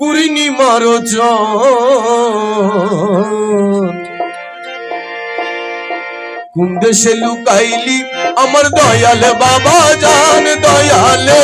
পূর্ণিমার কোন দেশে লুকাইলি আমার দয়াল বাবা জান দয়ালে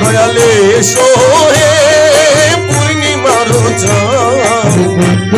দয়ালে সোহে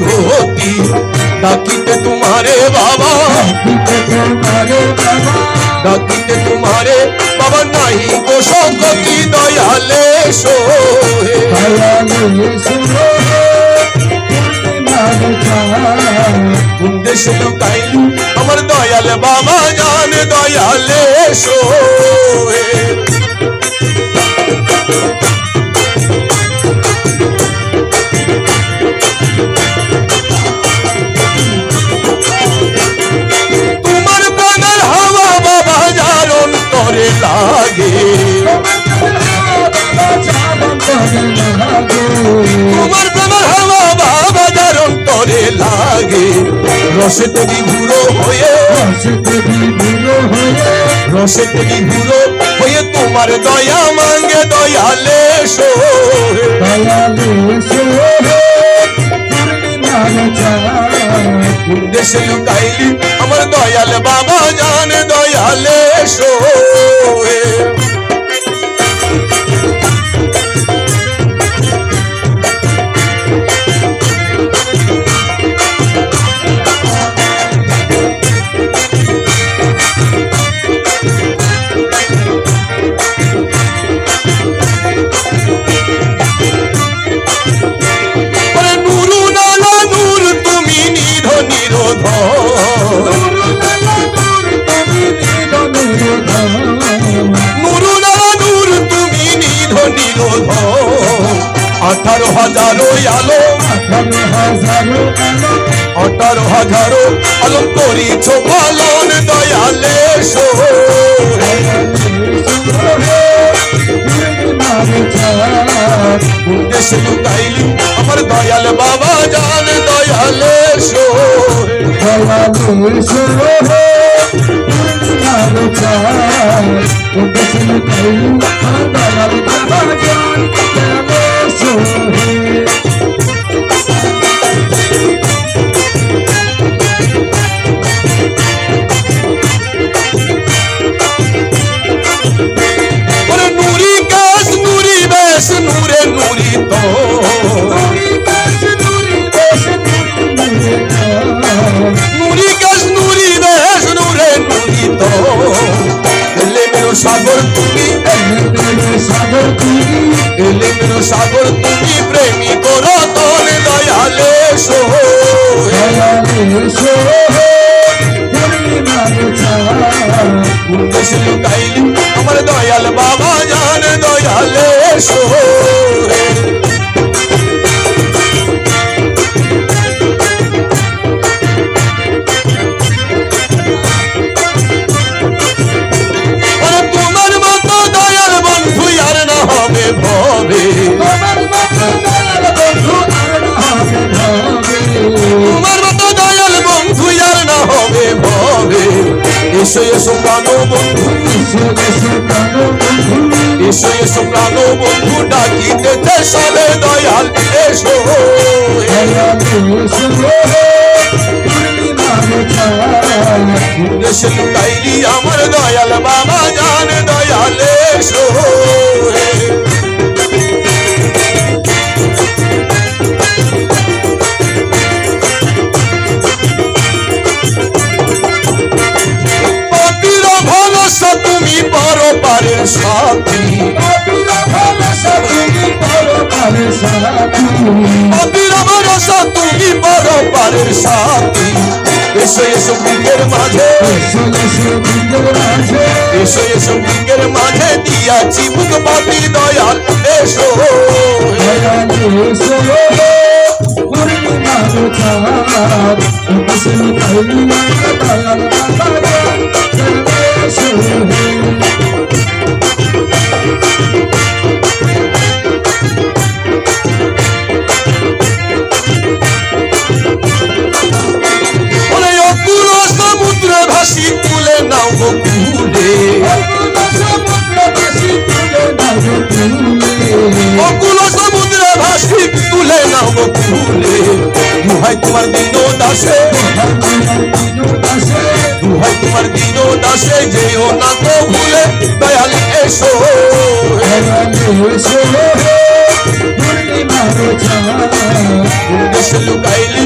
গতি ডাকিতে তোমারে বাবা। ডাকিতে তোমারে বাবা নাই গো সংগতি দয়ালে সোহে। দেশে লুকাইলি আমার দয়াল বাবা, জান দয়ালে সোহে। তোমার প্রেমের হাওয়া বাবা যার অন্তরে লাগে। রসে তুমি বুড়ো হয়ে রসে তুমি বুড়ো হয়ে তোমার দয়া মাঙ্গে দয়ালে সোহে কোন দেশে লুকাইলি আমার দয়াল বাবা জান দয়ালে সোহে হাজারো আলো। আঠারো হাজারো আলো করিছ পালন দয়ালে দেশে লুকাইলি আমার দয়াল বাবা, জান দয়ালে সোহে ওরে দেশে লুকাইলি আমার দয়াল বাবা জান দয়ালে সোহে এসো এসো প্রাণ বন্ধু এসো এসো প্রাণ বন্ধু ডাকিতেছে সবে দয়াল এসো দেশে লুকাইলি আমার দয়াল বাবা জান দয়াল অতির ভরসা ভরসা তুমি বড় পারের সাথী। এসো এসো বুকের মাঝে। এসো এসো বৃন্দের মাঝে। দিয়াছি বুক পাতি দয়াল। এসো। এসো। গো কুলে দুহাই তোমার দিন দাসে দুহাই তোমার দিন দাসে যেও না গো ভুলে দয়াল এসো। দেশে লুকাইলি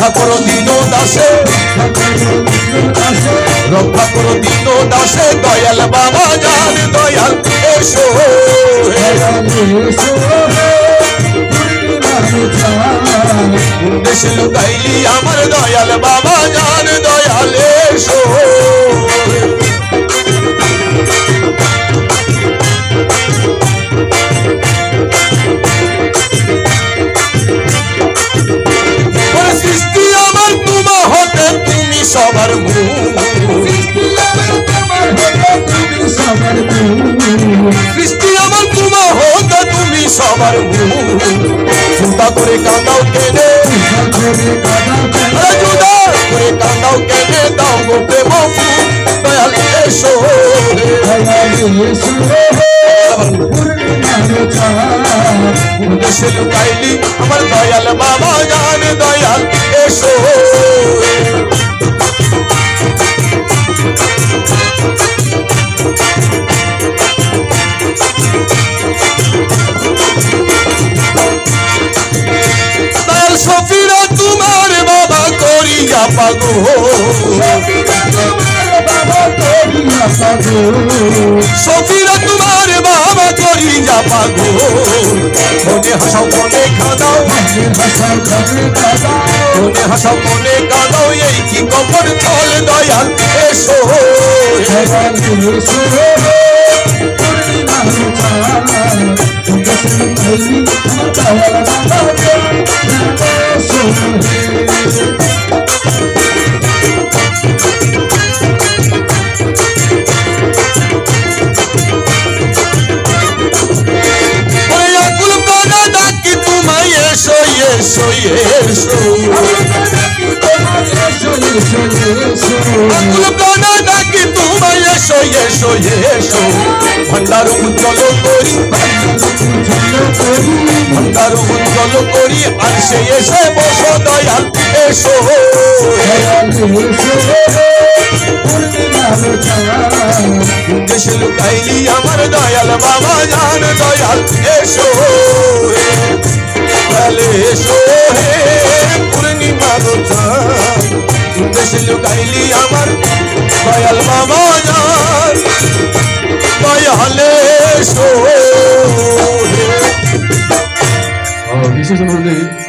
রক্ষা করো দিন দাসে। রক্ষা করো দিন দাসে, দয়াল বাবা জান দয়াল, এসো দেশে লুকাইলি আমার দয়াল বাবা। চিন্তা করে কাঁদাও কেনে জুদা করে কাঁদাও কেনে দাও গো প্রেম দয়াল এসো। আমার দয়াল বাবা জান, দয়াল সফিরা তোমার বাবা করিয়া পাগো। মনে হাসাও মনে খাদাও মনে হাসাও মনে কাঁদাও, এই কি কখন চল দয়াল এসো। ওই ভান্ডার উজ্জ্বল করি। ভান্ডার উজ্জ্বল করি আর সে এসে বসো, দয়াল এসো। দেশে লুকাইলি আমার দয়াল, বাবা জান দয়াল এসো। Oh, uh, this is a really.